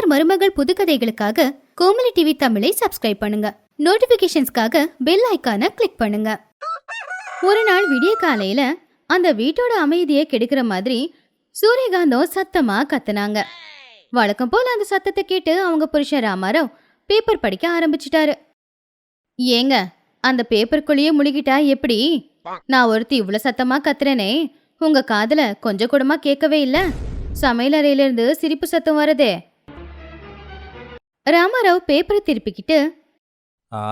மாமியார் மருமகள் புதுக்கதைகளுக்காக கோமலி டிவி தமிழை சப்ஸ்கிரைப் பண்ணுங்க. நோட்டிபிகேஷன்ஸ்க்காக பெல் ஐக்கானை கிளிக் பண்ணுங்க. ஒரு நாள் விடிய காலையில அந்த வீட்டோட அமைதியை கெடுக்கிற மாதிரி சூரியகாந்தம் சத்தமா கத்துனாங்க. வழக்கம் போல அந்த சத்தத்தை கேட்டு அவங்க புருஷன் ராமாராவ் பேப்பர் படிக்க ஆரம்பிச்சிட்டாரு. ஏங்க அந்த பேப்பருக்குள்ளேயே முழுகிட்டா எப்படி? நான் ஒருத்தி இவ்வளவு சத்தமா கத்துறேனே. உங்க காதுல கொஞ்சம் கூடமா கேட்கவே இல்ல. சமையல் அறையில இருந்து சிரிப்பு சத்தம் வரதே. ராமாராவ் பேப்பரை திருப்பிக்கிட்டு ஆ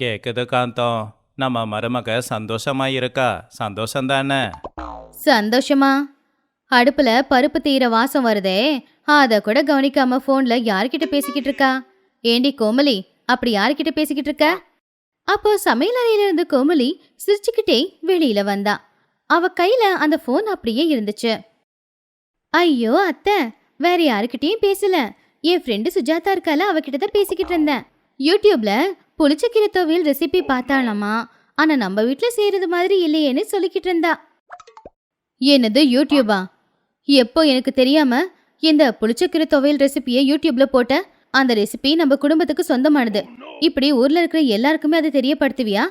கேக்குது காந்தம். நம்ம மருமக சந்தோஷமா இருக்கா சந்தோஷம்? தானே சந்தோஷமா அடுப்புல பருப்பு தீர வாசம் வருதே. அத கூட கவனிக்காம போன்ல யார்கிட்ட பேசிக்கிட்டு இருக்கா ஏண்டி கோமலி அப்படி யார்கிட்ட பேசிக்கிட்டு இருக்க அப்போ சமையல் அறையில இருந்து கோமலி சிரிச்சுக்கிட்டே வெளியில வந்தா. அவ கையில அந்த போன் அப்படியே இருந்துச்சு. ஐயோ அத்தை வேற யாருக்கிட்டயும் பேசல. என் ஃப்ரெண்டு சுஜாதா இருக்கால அவகிட்ட தான் பேசிக்கிட்டு இருந்தேன். யூடியூப்ல புளிச்சக்கீரை துவையல் ரெசிபி பார்த்தாலாமா ஆனா நம்ம வீட்டில் செய்யறது மாதிரி இல்லையேன்னு சொல்லிக்கிட்டு இருந்தா. என்னது யூடியூபா? எப்போ எனக்கு தெரியாம இந்த புளிச்சக்கீரை துவையல் ரெசிபியை யூடியூப்ல போட்ட அந்த ரெசிபி நம்ம குடும்பத்துக்கு சொந்தமானது. இப்படி ஊர்ல இருக்கிற எல்லாருக்குமே அதை தெரியப்படுத்துவியா?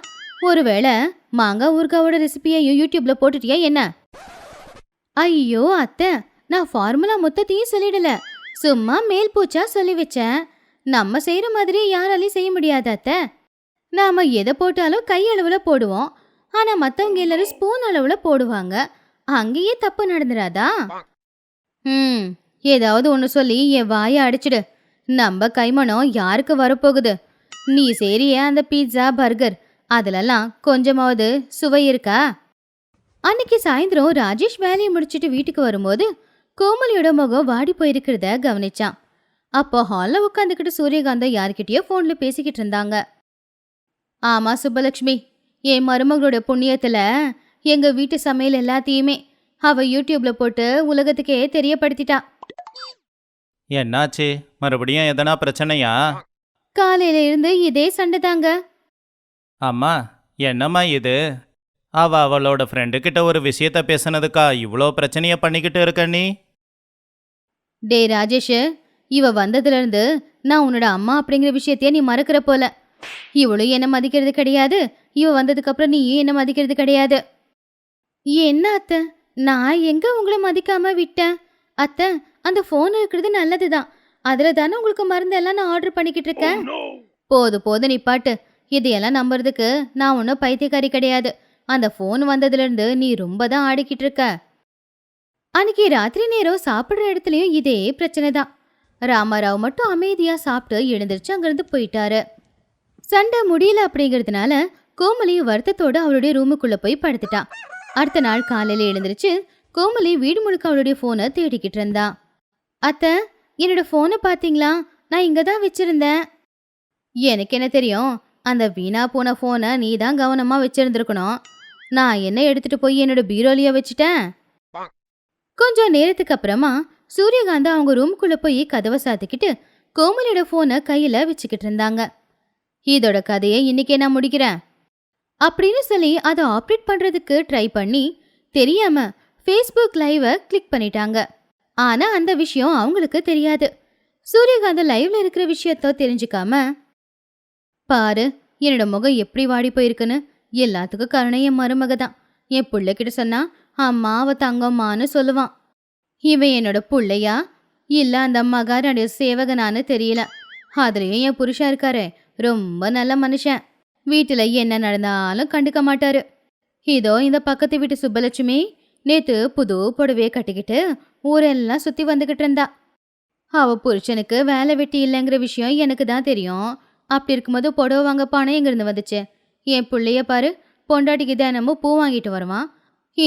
ஒருவேளை மாங்காய் ஊறுகாவோட ரெசிபியையும் யூடியூப்ல போட்டுட்டியா என்ன? ஐயோ அத்தை நான் ஃபார்முலா மொத்தத்தையும் சொல்லிடல. சும்மா மேல் பூச்சா சொல்லி வச்சேன். நம்ம செய்கிற மாதிரி யாராலையும் செய்ய முடியாது அத்தை. நாம் எதை போட்டாலும் கை போடுவோம். ஆனால் மற்றவங்க எல்லாரும் ஸ்பூன் அளவில் போடுவாங்க. அங்கேயே தப்பு நடந்துடாதா ம் ஏதாவது ஒன்று சொல்லி என் வாயை அடிச்சிடு. நம்ம கைமணம் யாருக்கு வரப்போகுது? நீ சரியே அந்த பீட்சா பர்கர் அதிலெல்லாம் கொஞ்சமாவது சுவை இருக்கா? அன்னைக்கு சாயந்தரம் ராஜேஷ் வேலையை முடிச்சுட்டு வீட்டுக்கு வரும்போது கோமலியோட முகம் வாடி போயிருக்கிறத கவனிச்சான். அப்போ ஹாலில் உட்காந்துக்கிட்டு சூரியகாந்தம் யார்கிட்டயோ ஃபோனில் பேசிக்கிட்டு இருந்தாங்க. ஆமா சுப்பலக்ஷ்மி என் மருமகளோட புண்ணியத்துல எங்க வீட்டு சமையல் எல்லாத்தையுமே அவ யூடியூப்ல போட்டு உலகத்துக்கே தெரியப்படுத்திட்டா. என்னாச்சு? மறுபடியும் எதனா பிரச்சனையா? காலையில இருந்து இதே சண்டை தாங்க அம்மா என்னம்மா இது? அவ அவளோட ஃப்ரெண்டு கிட்ட ஒரு விஷயத்த பேசுனதுக்கா இவ்வளோ பிரச்சனைய பண்ணிக்கிட்டு இருக்க நீ? டே ராஜேஷ் இவ வந்ததுல இருந்து நான் உன்னோட அம்மா அப்படிங்கிற விஷயத்தையே நீ மறக்கிற போல. இவளும் என்ன மதிக்கிறது கிடையாது இவ வந்ததுக்கு அப்புறம் நீயும் என்ன மதிக்கிறது கிடையாது? என்ன அத்தை? நான் எங்க உங்களை மதிக்காம விட்டேன்? அத்தை அந்த ஃபோன் இருக்கிறது நல்லதுதான். அதுல தானே உங்களுக்கு மருந்தெல்லாம் நான் ஆர்டர் பண்ணிக்கிட்டு இருக்கேன்? போது போது நிப்பாட்டு. இதையெல்லாம் நம்புறதுக்கு நான் ஒன்றும் பைத்தியக்காரி கிடையாது. அந்த ஃபோன் வந்ததுல இருந்து நீ ரொம்ப தான் ஆடிக்கிட்டு இருக்க. அன்னைக்கு ராத்திரி நேரம் சாப்பிட்ற இடத்துலயும் இதே பிரச்சனை தான் ராமாராவ் மட்டும் அமைதியா சாப்பிட்டு எழுந்திருச்சு அங்கிருந்து போயிட்டாரு. சண்டை முடியல அப்படிங்கிறதுனால கோமலி வருத்தத்தோடு அவளுடைய ரூமுக்குள்ள போய் படுத்துட்டான் அடுத்த நாள் காலையில எழுந்திருச்சு கோமலி வீடு முழுக்க அவளுடைய போனை தேடிக்கிட்டு இருந்தா. அத்தை என்னோட போனை பாத்தீங்களா? நான் இங்க தான் வச்சிருந்தேன். எனக்கு என்ன தெரியும்? அந்த வீணா போன போனை நீ தான் கவனமா வச்சிருந்திருக்கணும். நான் என்ன எடுத்துட்டு போய் என்னோட பீரோலியா வச்சுட்டேன்? கொஞ்சம் நேரத்துக்கு அப்புறமா சூரியகாந்தா அவங்க ரூம்குள்ளே போய் கதவை சாத்திக்கிட்டு கோமலியோட ஃபோனை கையில வச்சுக்கிட்டு இருந்தாங்க. இதோட கதையை இன்னைக்கே நான் முடிக்கிறேன். அப்படின்னு சொல்லி அதை ஆப்ரேட் பண்றதுக்கு ட்ரை பண்ணி தெரியாம ஃபேஸ்புக் லைவை கிளிக் பண்ணிட்டாங்க. ஆனா அந்த விஷயம் அவங்களுக்கு தெரியாது. சூரியகாந்த லைவ்ல இருக்கிற விஷயத்த தெரிஞ்சுக்காம பாரு என்னோட முகம் எப்படி வாடி போயிருக்குன்னு? எல்லாத்துக்கும் காரணம் என் மருமக தான் என் பிள்ளைகிட்ட சொன்னா அம்மா அவ தங்கம்மான்னு சொல்லுவான். இவன் என்னோட புள்ளையா? இல்ல அந்த மகாராணிய சேவகனான்னு தெரியல. அதுலயும் என் புருஷா இருக்காரு. ரொம்ப நல்ல மனுஷன். வீட்டுல என்ன நடந்தாலும் கண்டுக்க மாட்டாரு. இதோ இந்த பக்கத்து வீட்டு சுப்பலட்சுமி நேத்து புது புடவையை கட்டிக்கிட்டு ஊரெல்லாம் சுத்தி வந்துகிட்டு இருந்தா. அவ புருஷனுக்கு வேலை வெட்டி இல்லைங்கிற விஷயம் எனக்கு தான் தெரியும். அப்படி இருக்கும்போது புடவை வாங்க பணம் எங்கிருந்து வந்துச்சு? என் பிள்ளைய பாரு பொண்டாட்டிக்கு தினமும் பூ வாங்கிட்டு வருவான்.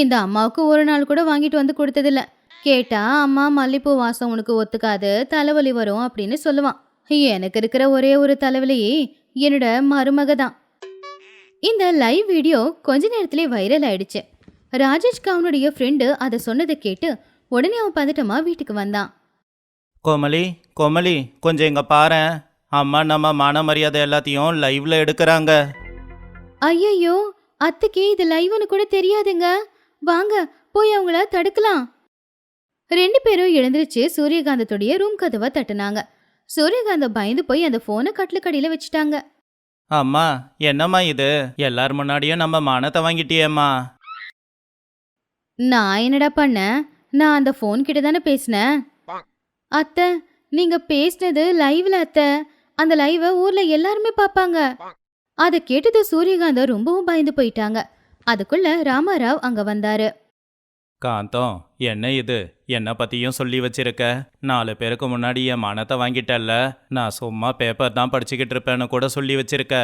இந்த அம்மாவுக்கு ஒரு நாள் கூட வாங்கிட்டு வந்து கொடுத்ததில்ல. கேட்டா அம்மா மல்லிப்பூ வாசம் உனக்கு ஒத்துக்காது தலைவலி வரும் அப்படின்னு சொல்லுவான். எனக்கு இருக்கிற ஒரே ஒரு தலைவலி என்னோட மருமக தான். இந்த லைவ் வீடியோ கொஞ்ச நேரத்திலே வைரல் ஆயிடுச்சு. ராஜேஷ்க்கு அவனுடைய ஃப்ரெண்டு அதை சொன்னதை கேட்டு உடனே அவன் பதட்டமா வீட்டுக்கு வந்தான். கோமலி கோமலி கொஞ்சம் இங்க பாரேன். அம்மா நம்ம மான மரியாதை எல்லாத்தையும் லைவ்ல எடுக்கிறாங்க. ஐயையோ அத்தைக்கு இது லைவ்னு கூட தெரியாதுங்க. வாங்க போய் அவங்கள தடுக்கலாம். ரெண்டு பேரும் எழுந்திருச்சு சூரியகாந்தத்துடைய ரூம் கதவை தட்டுனாங்க. சூரியகாந்தம் பயந்து போய் அந்த போனை கட்டிலுக்கடியில வச்சுட்டாங்க. அம்மா என்னம்மா இது? எல்லார் முன்னாடியும் நம்ம மானத்தை வாங்கிட்டியேம்மா. நான் என்னடா பண்ணேன் நான் அந்த ஃபோன் கிட்ட தானே பேசினேன். அத்தை நீங்க பேசினது லைவ்ல அத்தை. அந்த லைவை ஊர்ல எல்லாருமே பார்ப்பாங்க. அதை கேட்டது சூரியகாந்தம் ரொம்பவும் பயந்து போயிட்டாங்க. அதுக்குள்ள ராமாராவ் அங்க வந்தாரு. காந்தம் என்ன இது? என்ன பத்தியும் சொல்லி வச்சிருக்க? நாலு பேருக்கு முன்னாடி என் மானத்தை வாங்கிட்டல்ல. நான் சும்மா பேப்பர் தான் படிச்சுக்கிட்டு இருப்பேன்னு கூட சொல்லி வச்சிருக்க.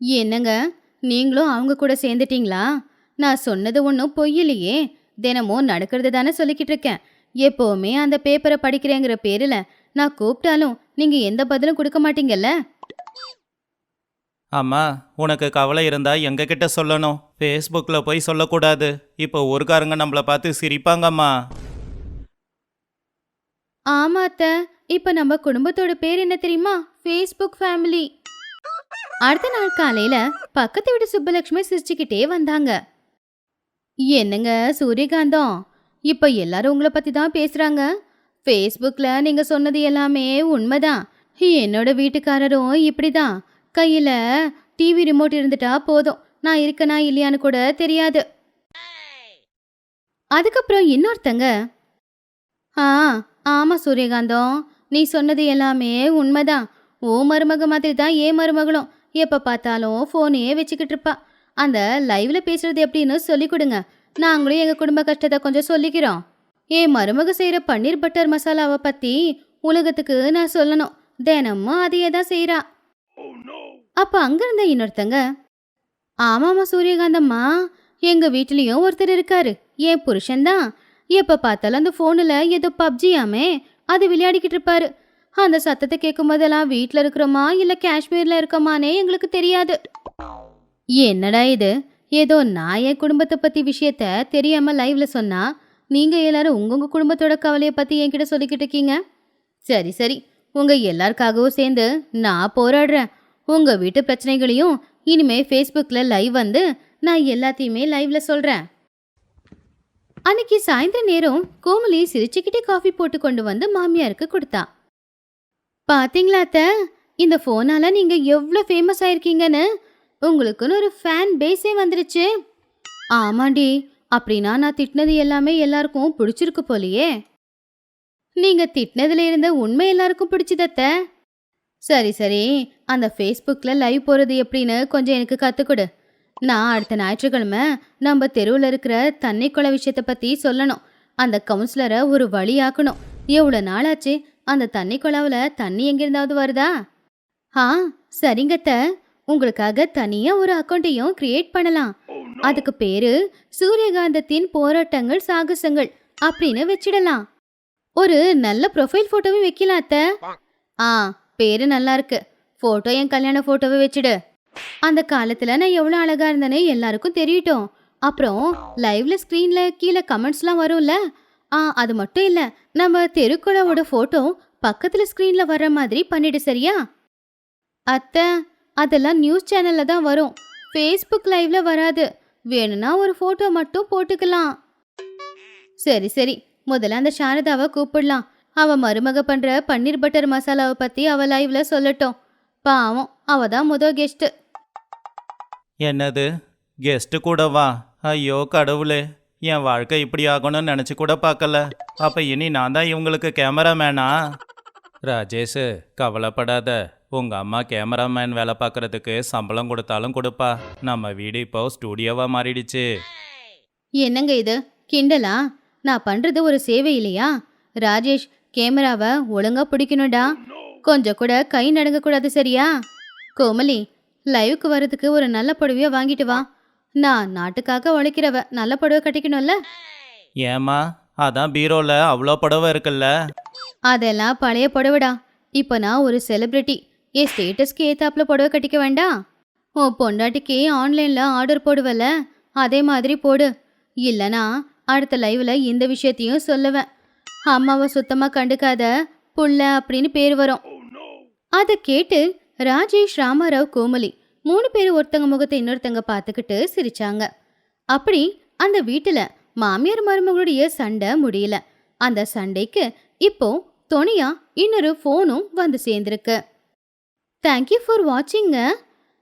என்னங்க? நீங்களும் அவங்க கூட சேர்ந்துட்டீங்களா? நான் சொன்னது ஒன்றும் பொய்யிலையே தினமும் நடக்கிறது தானே சொல்லிக்கிட்டு இருக்கேன். எப்போவுமே அந்த பேப்பரை படிக்கிறேங்கிற பேரில் நான் கூப்பிட்டாலும் நீங்க எந்த பதிலும் கொடுக்க மாட்டீங்கல்ல? அம்மா உனக்கு கவலை இருந்தால் எங்ககிட்ட சொல்லணும். ஃபேஸ்புக்கில் போய் சொல்லக்கூடாது. இப்போ ஊருக்காரங்க நம்மளை பார்த்து சிரிப்பாங்கம்மா. ஆமாத்த இப்போ நம்ம குடும்பத்தோட பேர் என்ன தெரியுமா? ஃபேஸ்புக் ஃபேமிலி அடுத்த நாள் காலையில பக்கத்து வீட்டு சுப்பலட்சுமி சிரிச்சுக்கிட்டே வந்தாங்க. என்னங்க சூரியகாந்தம்? இப்போ எல்லாரும் உங்களை பற்றி தான் பேசுகிறாங்க ஃபேஸ்புக்கில் நீங்கள் சொன்னது எல்லாமே உண்மைதான். என்னோட வீட்டுக்காரரும் இப்படி தான் கையில டிவி ரிமோட் இருந்துட்டா போதும். நான் இருக்கனா இல்லையான்னு கூட தெரியாது. அதுக்கப்புறம் இன்னொருத்தங்க. ஆ ஆமா சூரியகாந்தம். நீ சொன்னது எல்லாமே உண்மைதான். ஓ மருமக மாதிரி தான் ஏன் மருமகளும். எப்போ பார்த்தாலும் ஃபோனே வச்சுக்கிட்டு இருப்பா. அந்த லைவ்ல பேசுறது எப்படின்னு சொல்லி கொடுங்க. நாங்களும் எங்கள் குடும்ப கஷ்டத்தை கொஞ்சம் சொல்லிக்கிறோம். ஏ மருமக செய்கிற பன்னீர் பட்டர் மசாலாவை பற்றி உலகத்துக்கு நான் சொல்லணும். தினமும் அதையே தான் செய்கிறா அப்போ அங்கிருந்த இன்னொருத்தங்க ஆமாம்மா சூரியகாந்தம்மா எங்கள் வீட்லேயும் ஒருத்தர் இருக்காரு. என் புருஷன்தான் எப்போ பார்த்தாலும் அந்த ஃபோனில் ஏதோ பப்ஜியாமே அது விளையாடிக்கிட்டு இருப்பாரு. அந்த சத்தத்தை கேட்கும் போதெல்லாம் வீட்டில் இருக்கிறோமா இல்லை காஷ்மீரில் இருக்கோமானே எங்களுக்கு தெரியாது. என்னடா இது? ஏதோ நான் என் குடும்பத்தை பற்றி விஷயத்த தெரியாமல் லைவ்ல சொன்னா நீங்கள் எல்லாரும் உங்கவுங்க குடும்பத்தோட கவலையை பற்றி என்கிட்ட சொல்லிக்கிட்டு இருக்கீங்க? சரி சரி. உங்கள் எல்லாருக்காகவும் சேர்ந்து நான் போராடுறேன். உங்கள் வீட்டு பிரச்சனைகளையும் இனிமே ஃபேஸ்புக்கில் லைவ் வந்து நான் எல்லாத்தையுமே லைவ்ல சொல்கிறேன் அன்னைக்கு சாயந்தர நேரம் கோமலி சிரிச்சுக்கிட்டே காஃபி போட்டு கொண்டு வந்து மாமியாருக்கு கொடுத்தா. பாத்தீங்களா அத்த? இந்த ஃபோனால நீங்க எவ்வளோ ஃபேமஸ் ஆயிருக்கீங்கன்னு உங்களுக்குன்னு ஒரு ஃபேன் பேஸே வந்துருச்சு. ஆமாண்டி அப்படின்னா நான் திட்டினது எல்லாமே எல்லாருக்கும் பிடிச்சிருக்கு போலியே. நீங்க திட்டினதுல இருந்த உண்மை எல்லாருக்கும் பிடிச்சதத்த சரி சரி. அந்த ஃபேஸ்புக்கில் லைவ் போகிறது எப்படின்னு கொஞ்சம் எனக்கு கற்றுக் கொடு நான் அடுத்த ஞாயிற்றுக்கிழமை நம்ம தெருவில் இருக்கிற தண்ணி குள விஷயத்தை பற்றி சொல்லணும். அந்த கவுன்சிலரை ஒரு வழியாக்கணும் எவ்வளோ நாளாச்சு? அந்த தண்ணி குழாவில் தண்ணி எங்கிருந்தாவது வருதா? ஆ சரிங்கத்த உங்களுக்காக தனியாக ஒரு அக்கௌண்ட்டையும் கிரியேட் பண்ணலாம். அதுக்கு பேரு சூரியகாந்தத்தின் போராட்டங்கள் சாகசங்கள் அப்படின்னு வச்சிடலாம். ஒரு நல்ல ப்ரொஃபைல் ஃபோட்டோவும் வைக்கலாம் அத்த. ஆ பேரு நல்லா இருக்கு ஃபோட்டோ என் கல்யாண ஃபோட்டோவை வச்சுடு. அந்த காலத்தில் நான் எவ்வளோ அழகாக இருந்தேனே எல்லாருக்கும் தெரியட்டும். அப்புறம் லைவ்ல ஸ்க்ரீனில் கீழே கமெண்ட்ஸ்லாம் வரும்ல? ஆ அது மட்டும் இல்லை நம்ம தெருக்குழாவோட ஃபோட்டோ பக்கத்தில் ஸ்க்ரீனில் வர்ற மாதிரி பண்ணிடு சரியா? அத்தை அதெல்லாம் நியூஸ் சேனலில் தான் வரும். ஃபேஸ்புக் லைவ்ல வராது. வேணும்னா ஒரு ஃபோட்டோ மட்டும் போட்டுக்கலாம். சரி சரி. முதல்ல அந்த சாரதாவை கூப்பிடலாம். அவ மருமக பண்ற பன்னீர் பட்டர் மசாலாவை பத்தி அவ லைவ்ல சொல்லட்டும். பாவம் அவ தான் முத கெஸ்ட் என்னது? கெஸ்ட்டு கூட வா. ஐயோ கடவுளே. என் வாழ்க்கை இப்படி ஆகணும்னு நினச்சி கூட பார்க்கல. அப்போ இனி நான் தான் இவங்களுக்கு கேமராமேனா ராஜேஷ் கவலைப்படாத. உங்கள் அம்மா கேமராமேன் வேலை பார்க்குறதுக்கு சம்பளம் கொடுத்தாலும் கொடுப்பா. நம்ம வீடு இப்போ ஸ்டூடியோவாக மாறிடுச்சு. என்னங்க இது? கிண்டலா? நான் பண்றது ஒரு சேவை இல்லையா? ராஜேஷ் கேமராவை ஒழுங்கா பிடிக்கணும்டா. கொஞ்சம் கூட கை நடுங்க கூடாது சரியா? கோமலி லைவுக்கு வர்றதுக்கு ஒரு நல்ல புடவைய வாங்கிட்டு வா. நான் நாட்டுக்காக உழைக்கிறவ நல்ல புடவை கட்டிக்கணும்ல? ஏம்மா அதான் பீரோவில் அவ்வளோ புடவை இருக்குல்ல? அதெல்லாம் பழைய புடவைடா. இப்போ நான் ஒரு செலிபிரிட்டி என் ஸ்டேட்டஸ்க்கு ஏத்தாப்புல புடவை கட்டிக்க வேண்டாம் உன் பொண்டாட்டிக்கு ஆன்லைனில் ஆர்டர் போடுவல அதே மாதிரி போடு. இல்லனா அடுத்த லைவ்ல இந்த விஷயத்தையும் சொல்லுவேன். அம்மாவை சுத்தமாக கண்டுக்காத புள்ள அப்படின்னு பேர் வரும். அதை கேட்டு ராஜேஷ் ராமாராவ் கோமலி மூணு பேர் ஒருத்தங்க முகத்தை இன்னொருத்தங்க பார்த்துக்கிட்டு சிரிச்சாங்க. அப்படி அந்த வீட்டில் மாமியார் மருமகளுடைய சண்டை முடியல. அந்த சண்டைக்கு இப்போ துணையா இன்னொரு ஃபோனும் வந்து சேர்ந்துருக்கு. தேங்க்யூ ஃபார் வாட்சிங்க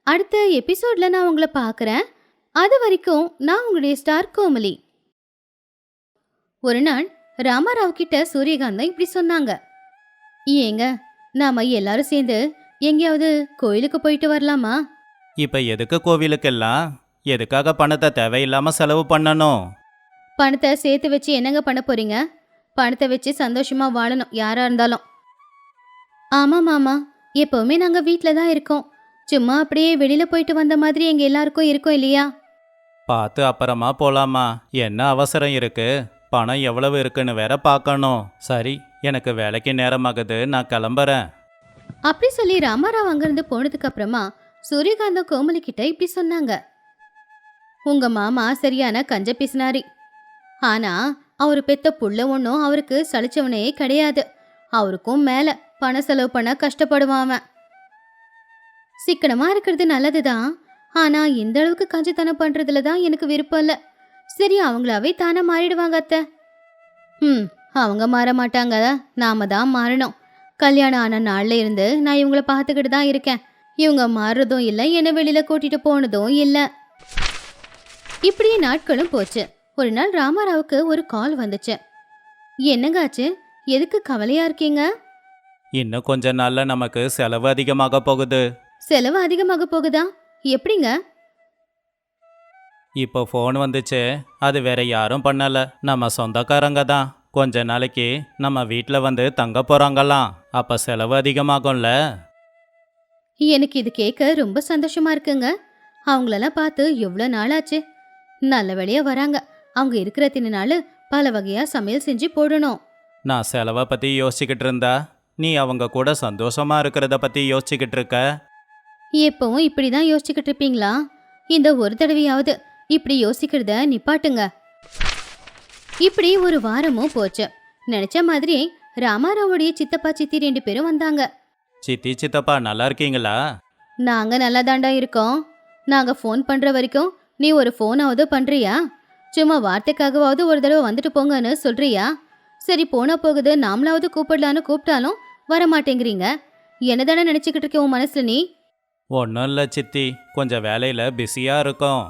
அடுத்த எபிசோட்ல நான் உங்களை பார்க்குறேன். அது வரைக்கும் நான் உங்களுடைய ஸ்டார் கோமலி. ஒரு நாள் ராமாராவ் கிட்ட சூரியகாந்தம் இப்படி சொன்னாங்க. ஏங்க நாம எல்லாரும் சேர்ந்து எங்கேயாவது கோயிலுக்கு போயிட்டு வரலாமா? இப்போ எதுக்கு கோவிலுக்கெல்லாம்? எதுக்காக பணத்தை தேவையில்லாமல் செலவு பண்ணணும்? பணத்தை சேர்த்து வச்சு என்னங்க பண்ண போறீங்க? பணத்தை வச்சு சந்தோஷமா வாழணும் யாரா இருந்தாலும். ஆமா மாமா எப்பவுமே நாங்க வீட்டில் தான் இருக்கோம். சும்மா அப்படியே வெளியில போயிட்டு வந்த மாதிரி எங்க எல்லாருக்கும் இருக்கும் இல்லையா? பார்த்து அப்புறமா போலாமா. என்ன அவசரம் இருக்கு? பணம் எவ்வளவு இருக்குன்னு வேற பார்க்கணும். சரி எனக்கு வேலைக்கு நேரமாகுது நான் கிளம்புறேன். அப்படி சொல்லி ராமாராவ் அங்கிருந்து போனதுக்கு அப்புறமா சூரியகாந்தம் கோமலி கிட்ட இப்படி சொன்னாங்க. உங்க மாமா சரியான கஞ்ச பேசினாரு. ஆனா அவர் பெத்த புள்ள ஒன்றும் அவருக்கு சலிச்சவனே கிடையாது. அவருக்கும் மேல பண செலவு பண்ண கஷ்டப்படுவான் சிக்கனமா இருக்கிறது நல்லதுதான். ஆனா இந்த அளவுக்கு கஞ்சத்தனம் பண்றதுல தான் எனக்கு விருப்பம் இல்லை. சரி அவங்களாவே தானே மாறிடுவாங்க அத்தை? ம் அவங்க மாற மாட்டாங்க. நாம தான் மாறணும். கல்யாணம் ஆன நாள்ல இருந்து நான் இவங்கள பார்த்துக்கிட்டு தான் இருக்கேன். இவங்க மாறுறதும் இல்லை என்னை வெளியில கூட்டிட்டு போனதும் இல்லை. இப்படியே நாட்களும் போச்சு. ஒரு நாள் ராமாராவுக்கு ஒரு கால் வந்துச்சு. என்னங்க ஆச்சு? எதுக்கு கவலையா இருக்கீங்க? இன்னும் கொஞ்ச நாள்ல நமக்கு செலவு அதிகமாக போகுது. செலவு அதிகமாக போகுதா? எப்படிங்க? இப்போ ஃபோன் வந்துச்சு. அது வேற யாரும் பண்ணல. நம்ம சொந்தக்காரங்க தான். கொஞ்ச நாளைக்கு நம்ம வீட்டில் வந்து தங்க போறாங்களாம். அப்ப செலவு அதிகமாகும்ல. எனக்கு இது கேட்க ரொம்ப சந்தோஷமா இருக்குங்க. அவங்களெல்லாம் பார்த்து எவ்வளோ நாள் ஆச்சு நல்ல வழியா வராங்க. அவங்க இருக்கிற தின நாள் பல வகையா சமையல் செஞ்சு போடணும். நான் செலவை பத்தி யோசிச்சுக்கிட்டு இருந்தா. நீ அவங்க கூட சந்தோஷமா இருக்கிறத பத்தி யோசிச்சுக்கிட்டு இருக்க. எப்பவும் இப்படிதான் யோசிச்சுக்கிட்டு இருப்பீங்களா? இந்த ஒரு தடவையாவது இப்படி யோசிக்கிறத நிப்பாட்டுங்க. இப்படி ஒரு வாரமும் போச்சு. நினைச்ச மாதிரி ராமாராவுடைய சித்தப்பா சித்தி ரெண்டு பேரும் வந்தாங்க. சித்தி சித்தப்பா நல்லா இருக்கீங்களா? நாங்க நல்லா தாண்டா இருக்கோம். நாங்க ஃபோன் பண்ற வரைக்கும் நீ ஒரு ஃபோனாவது பண்றியா? சும்மா வார்த்தைக்காகவாவது ஒரு தடவை வந்துட்டு போங்கன்னு சொல்றியா? சரி போனா போகுது. நாமளாவது கூப்பிடலான்னு கூப்பிட்டாலும் வர மாட்டேங்கிறீங்க என்னதானே நினைச்சுக்கிட்டு இருக்க உன் மனசுல நீ? ஒன்றும் இல்லை சித்தி. கொஞ்சம் வேலையில் பிஸியாக இருக்கோம்.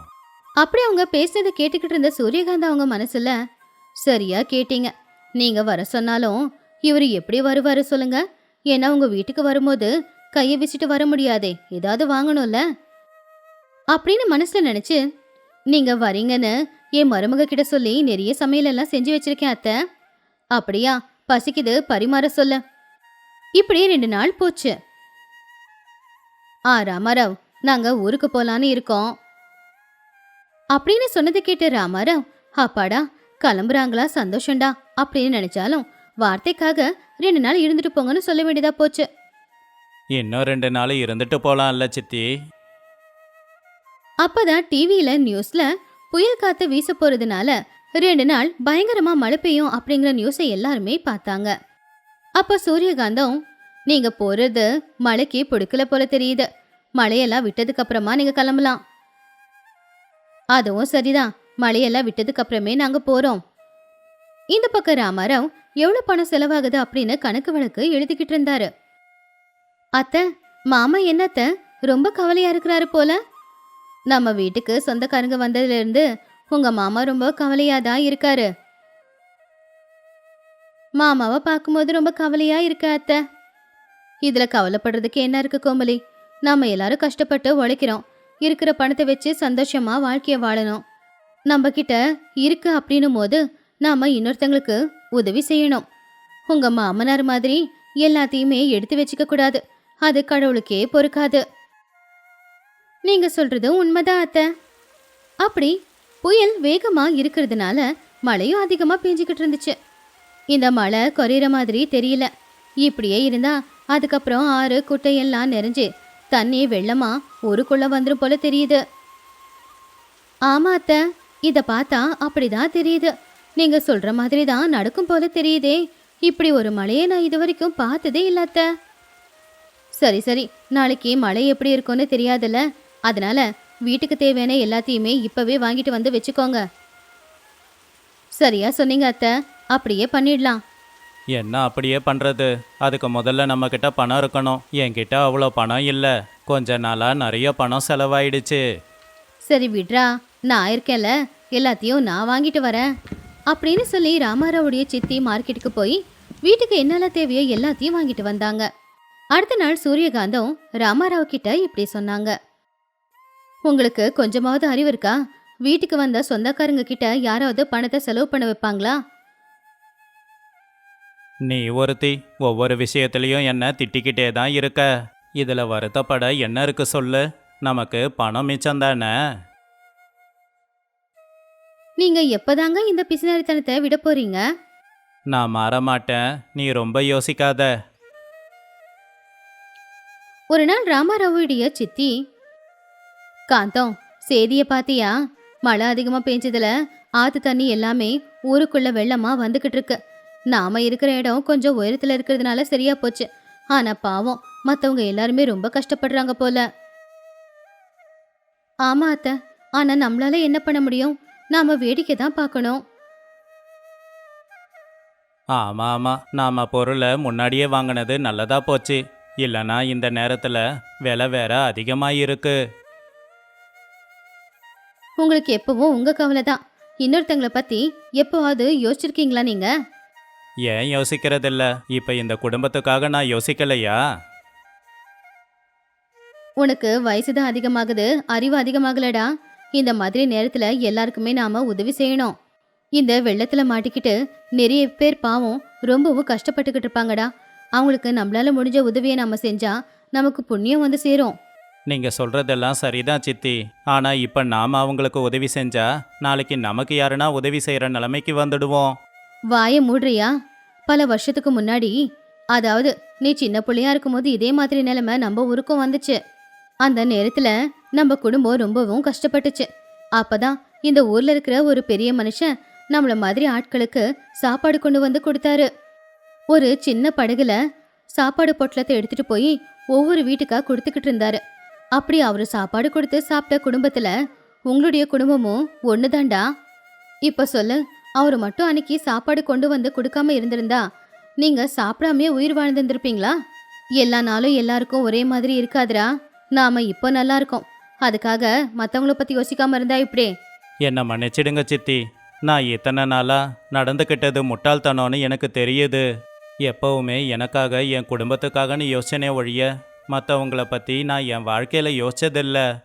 அப்படி அவங்க பேசினதை கேட்டுக்கிட்டு இருந்த சூரியகாந்த் அவங்க மனசுல சரியா கேட்டீங்க. நீங்க வர சொன்னாலும் இவர் எப்படி வருவாரு சொல்லுங்க. ஏன்னா உங்க வீட்டுக்கு வரும்போது கையை வீசிட்டு வர முடியாதே. ஏதாவது வாங்கணும்ல? அப்படின்னு மனசுல நினைச்சு நீங்க வரீங்கன்னு என் மருமக கிட்ட சொல்லி நிறைய சமையலெல்லாம் செஞ்சு வச்சிருக்கேன் அத்தை. அப்படியா? பசிக்குது. பரிமாற சொல்ல. இப்படி ரெண்டு நாள் போச்சு. ஆ ராமாராவ். நாங்க ஊருக்கு போலான்னு இருக்கோம். அப்படின்னு சொன்னதை கேட்டு ராமாராவ் அப்பாடா கிளம்புறாங்களா? சந்தோஷம்டா அப்படின்னு நினைச்சாலும் வார்த்தைக்காக ரெண்டு நாள் இருந்துட்டு போங்கன்னு சொல்ல வேண்டியதா போச்சு. இன்னும் ரெண்டு நாள் இருந்துட்டு போகலாம்ல சித்தி. அப்பதான் டிவியில நியூஸ்ல புயல் காத்து வீச போறதுனால ரெண்டு நாள் பயங்கரமா மழை பெய்யும் அப்படிங்கிற நியூஸை எல்லாருமே பார்த்தாங்க. அப்ப சூரியகாந்தம் நீங்க போறது மழைக்கு பிடிக்கல போல தெரியுது. மழையெல்லாம் விட்டதுக்கு அப்புறமா நீங்க கிளம்பலாம். அதுவும் சரிதான். மழையெல்லாம் விட்டதுக்கு அப்புறமே நாங்க போறோம். இந்த பக்கம் ராமாராவ் எவ்வளவு பணம் செலவாகுது? அப்படின்னு கணக்கு வழக்கு எழுதிக்கிட்டு இருந்தாரு. அத்தை மாமா என்னத்த ரொம்ப கவலையா இருக்கிறாரு போல. நம்ம வீட்டுக்கு சொந்தக்காரங்க வந்ததுல இருந்து உங்க மாமா ரொம்ப கவலையா தான் இருக்காரு. மாமாவை பார்க்கும்போது ரொம்ப கவலையா இருக்க அத்த? இதுல கவலைப்படுறதுக்கு என்ன இருக்கு கோமலி? நாம எல்லாரும் கஷ்டப்பட்டு உழைக்கிறோம். இருக்கிற பணத்தை வச்சு சந்தோஷமா வாழ்க்கைய வாழணும். நம்ம கிட்ட இருக்கு அப்படின்னும் போது நாம இன்னொருத்தங்களுக்கு உதவி செய்யணும். உங்க மாமனார் மாதிரி எல்லாத்தையுமே எடுத்து வச்சுக்க கூடாது. அது கடவுளுக்கே பொறுக்காது. நீங்க சொல்றது உண்மைதான் அத்தை. அப்படி புயல் வேகமா இருக்கிறதுனால மழையும் அதிகமா பெஞ்சுக்கிட்டு இருந்துச்சு. இந்த மழை குறையிற மாதிரி தெரியல. இப்படியே இருந்தா அதுக்கப்புறம் ஆறு குட்டை எல்லாம் நிறைஞ்சு தண்ணி வெள்ளமா? ஊருக்குள்ள வந்துரும் போல தெரியுது. ஆமா அத்த இத பார்த்தா அப்படிதான் தெரியுது. நீங்க சொல்ற மாதிரி தான் நடக்கும் போல தெரியுதே. இப்படி ஒரு மழையை நான் இது வரைக்கும் பார்த்ததே இல்ல சரி சரி. நாளைக்கு மழை எப்படி இருக்கும்னு தெரியாதுல்ல. அதனால வீட்டுக்கு தேவையான எல்லாத்தையுமே இப்பவே வாங்கிட்டு வந்து வச்சுக்கோங்க. சரியா சொன்னீங்க அத்தை. அப்படியே பண்ணிடலாம். என்ன அப்படியே பண்ணுறது அதுக்கு முதல்ல நம்மக்கிட்ட பணம் இருக்கணும். என்கிட்ட அவ்வளோ பணம் இல்லை. கொஞ்ச நாளாக நிறைய பணம் செலவாயிடுச்சு. சரி விட்ரா நான் இருக்கேன்ல. எல்லாத்தையும் நான் வாங்கிட்டு வரேன். அப்படின்னு சொல்லி ராமாராவுடைய சித்தி மார்க்கெட்டுக்கு போய் வீட்டுக்கு என்னெல்லாம் தேவையோ எல்லாத்தையும் வாங்கிட்டு வந்தாங்க. அடுத்த நாள் சூரியகாந்தம் ராமாராவ் கிட்ட இப்படி சொன்னாங்க. உங்களுக்கு கொஞ்சமாவது அறிவு இருக்கா? வீட்டுக்கு வந்த சொந்தக்காரங்க கிட்ட யாராவது பணத்தை செலவு பண்ண வைப்பாங்களா? நீ ஒருத்தி ஒவ்வொரு விஷயத்துலையும் என்ன திட்டிக்கிட்டே தான் இருக்க. இதில் வருத்தப்பட என்ன இருக்கு சொல்லு. நமக்கு பணம் மிச்சம் தானே? நீங்க எப்பதாங்க இந்த பிசினாரித்தனத்தை விட போறீங்க? நான் மாற மாட்டேன் நீ ரொம்ப யோசிக்காத. ஒரு நாள் ராமாராவுடைய சித்தி காந்தம் செய்திய பாத்தியா? மழை அதிகமா பெஞ்சதுல ஆத்து தண்ணி எல்லாமே ஊருக்குள்ள வெள்ளமா வந்துகிட்டு இருக்கு. நாம இருக்கிற இடம் கொஞ்சம் உயரத்துல இருக்கிறதுனால சரியா போச்சு. ஆனா பாவம் மத்தவங்க எல்லாருமே ரொம்ப கஷ்டப்படுறாங்க போல. ஆமா அத்தை ஆனா நம்மளால என்ன பண்ண முடியும்? நாம வேடிக்கை தான் பார்க்கணும். ஆமாம் ஆமாம் நாம் பொருளை முன்னாடியே வாங்கினது நல்லதா போச்சு. இல்லைனா இந்த நேரத்தில் விலை வேற அதிகமாக இருக்கு. உங்களுக்கு எப்பவும் உங்க கவலை தான். இன்னொருத்தங்களை பத்தி எப்போவாவது யோசிச்சிருக்கீங்களா நீங்க? ஏன் யோசிக்கிறதில்ல? இப்போ இந்த குடும்பத்துக்காக நான் யோசிக்கலையா? உனக்கு வயசு தான் அதிகமாகுது அறிவு அதிகமாகலடா. இந்த மாதிரி நேரத்துல எல்லாருக்குமே நாம உதவி செய்யணும். இந்த வெள்ளத்துல மாட்டிக்கிட்டு நிறைய பேர் பாவம் ரொம்பவும் கஷ்டப்பட்டுக்கிட்டு இருப்பாங்கடா. அவங்களுக்கு நம்மளால முடிஞ்ச உதவியை நாம செஞ்சா நமக்கு புண்ணியம் வந்து சேரும். நீங்கள் சொல்கிறதெல்லாம் சரிதான் சித்தி. ஆனால் இப்போ நாம் அவங்களுக்கு உதவி செஞ்சா நாளைக்கு நமக்கு யாருன்னா உதவி செய்கிற நிலைமைக்கு வந்துடுவோம். வாயை மூடுறியா? பல வருஷத்துக்கு முன்னாடி. அதாவது நீ சின்ன பிள்ளையா இருக்கும்போது இதே மாதிரி நிலைமை நம்ம ஊருக்கும் வந்துச்சு. அந்த நேரத்துல நம்ம குடும்பம் ரொம்பவும் கஷ்டப்பட்டுச்சு. அப்பதான் இந்த ஊர்ல இருக்கிற ஒரு பெரிய மனுஷன் நம்மள மாதிரி ஆட்களுக்கு சாப்பாடு கொண்டு வந்து கொடுத்தாரு. ஒரு சின்ன படகுல சாப்பாடு பொட்டலத்தை எடுத்துட்டு போய் ஒவ்வொரு வீட்டுக்கா கொடுத்துக்கிட்டு இருந்தாரு. அப்படி அவரு சாப்பாடு கொடுத்து சாப்பிட்ட குடும்பத்துல உங்களுடைய குடும்பமும் ஒண்ணுதான்டா? இப்ப சொல்லு. அவர் மட்டும் அன்னைக்கு சாப்பாடு கொண்டு வந்து கொடுக்காம இருந்திருந்தா நீங்க சாப்பிடாமயே உயிர் வாழ்ந்திருந்திருப்பீங்களா? எல்லா நாளும் எல்லாருக்கும் ஒரே மாதிரி இருக்காதுடா. நாம இப்போ நல்லா இருக்கோம். அதுக்காக மத்தவங்கள பத்தி யோசிக்காம இருந்தா இப்படி? என்னை மன்னிச்சிடுங்க சித்தி. நான் இத்தனை நாளாக நடந்துக்கிட்டது முட்டாள்தனம்னு எனக்கு தெரியுது. எப்பவுமே எனக்காக என் குடும்பத்துக்காகன்னு யோசனை ஒழிய மற்றவங்கள பற்றி நான் என் வாழ்க்கையில் யோசிச்சதில்ல.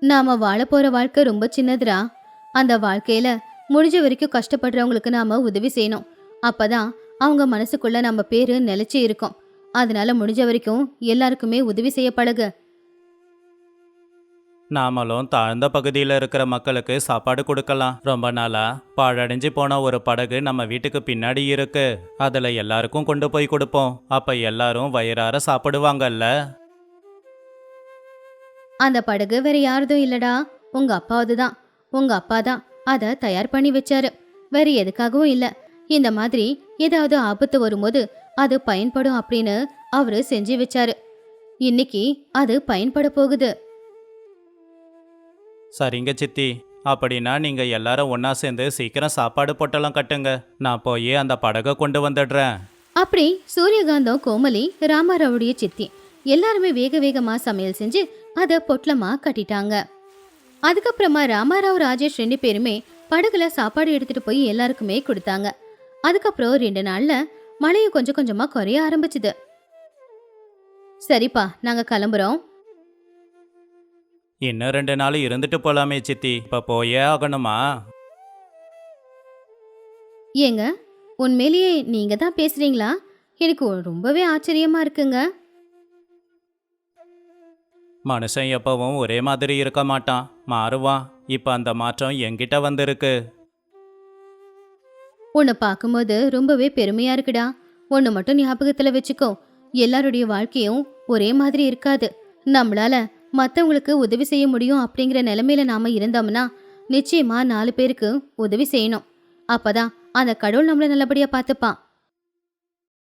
நாம வாழ போற வாழ்க்கை ரொம்ப சின்னதுடா. அந்த வாழ்க்கையில முடிஞ்ச வரைக்கும் கஷ்டப்படுறவங்களுக்கு நாம உதவி செய்யணும். அப்பதான் அவங்க மனசுக்குள்ள நம்ம பேரு நிலைச்சு இருக்கும். அதனால முடிஞ்ச வரைக்கும் எல்லாருக்குமே உதவி செய்ய பழகு. நாமளும் தாழ்ந்த பகுதியில் இருக்கிற மக்களுக்கு சாப்பாடு கொடுக்கலாம். ரொம்ப நாளா பாழடைஞ்சு போன ஒரு படகு நம்ம வீட்டுக்கு பின்னாடி இருக்கு. அதில் எல்லாருக்கும் கொண்டு போய் கொடுப்போம். அப்போ எல்லாரும் வயிறார சாப்பிடுவாங்கல்ல. அந்த படகு வேற யாரதும் இல்லடா. உங்க அப்பாவது தான் உங்க அப்பா தான் அதை தயார் பண்ணி வச்சாரு. வேற எதுக்காகவும் இல்ல. இந்த மாதிரி ஏதாவது ஆபத்து வரும்போது அது பயன்படும் அப்படின்னு அவரு செஞ்சு வச்சாரு. இன்னைக்கு அது பயன்பட போகுது. சரிங்க சித்தி. அப்படின்னா நீங்கள் எல்லாரும் ஒன்றா சேர்ந்து சீக்கிரம் சாப்பாடு பொட்டலம் கட்டுங்க. நான் போய் அந்த படகை கொண்டு வந்துடுறேன். அப்படி சூரியகாந்தம் கோமலி ராமாராவுடைய சித்தி எல்லாருமே வேக வேகமா சமையல் செஞ்சு அதை பொட்டலமா கட்டிட்டாங்க. அதுக்கப்புறமா ராமாராவ் ராஜேஷ் ரெண்டு பேருமே படகுல சாப்பாடு எடுத்துட்டு போய் எல்லாருக்குமே கொடுத்தாங்க. அதுக்கப்புறம் ரெண்டு நாள்ல மழையும் கொஞ்சம் கொஞ்சமா குறைய ஆரம்பிச்சுது. சரிப்பா நாங்க கிளம்புறோம். இன்னும் ரெண்டு நாள் இருந்துட்டு போலாமே சித்தி. இப்போ போயே ஆகணுமா? ஏங்க உண்மையிலேயே நீங்க தான் பேசுறீங்களா? எனக்கு ரொம்பவே ஆச்சரியமா இருக்குங்க. மனுஷன் எப்பவும் ஒரே மாதிரி இருக்க மாட்டான். மாறுவான் இப்போ அந்த மாற்றம் என்கிட்ட வந்திருக்கு. உன்னை பார்க்கும்போது ரொம்பவே பெருமையா இருக்குடா. ஒன்று மட்டும் ஞாபகத்துல வச்சுக்கோ. எல்லாருடைய வாழ்க்கையும் ஒரே மாதிரி இருக்காது. நம்மளால மற்றவங்களுக்கு உதவி செய்ய முடியும் அப்படிங்கிற நிலைமையில நாம இருந்தோம்னா நிச்சயமா நாலு பேருக்கு உதவி செய்யணும். அப்பதான் அந்த கடவுள் நம்மள நல்லபடியா பார்த்துப்பான்.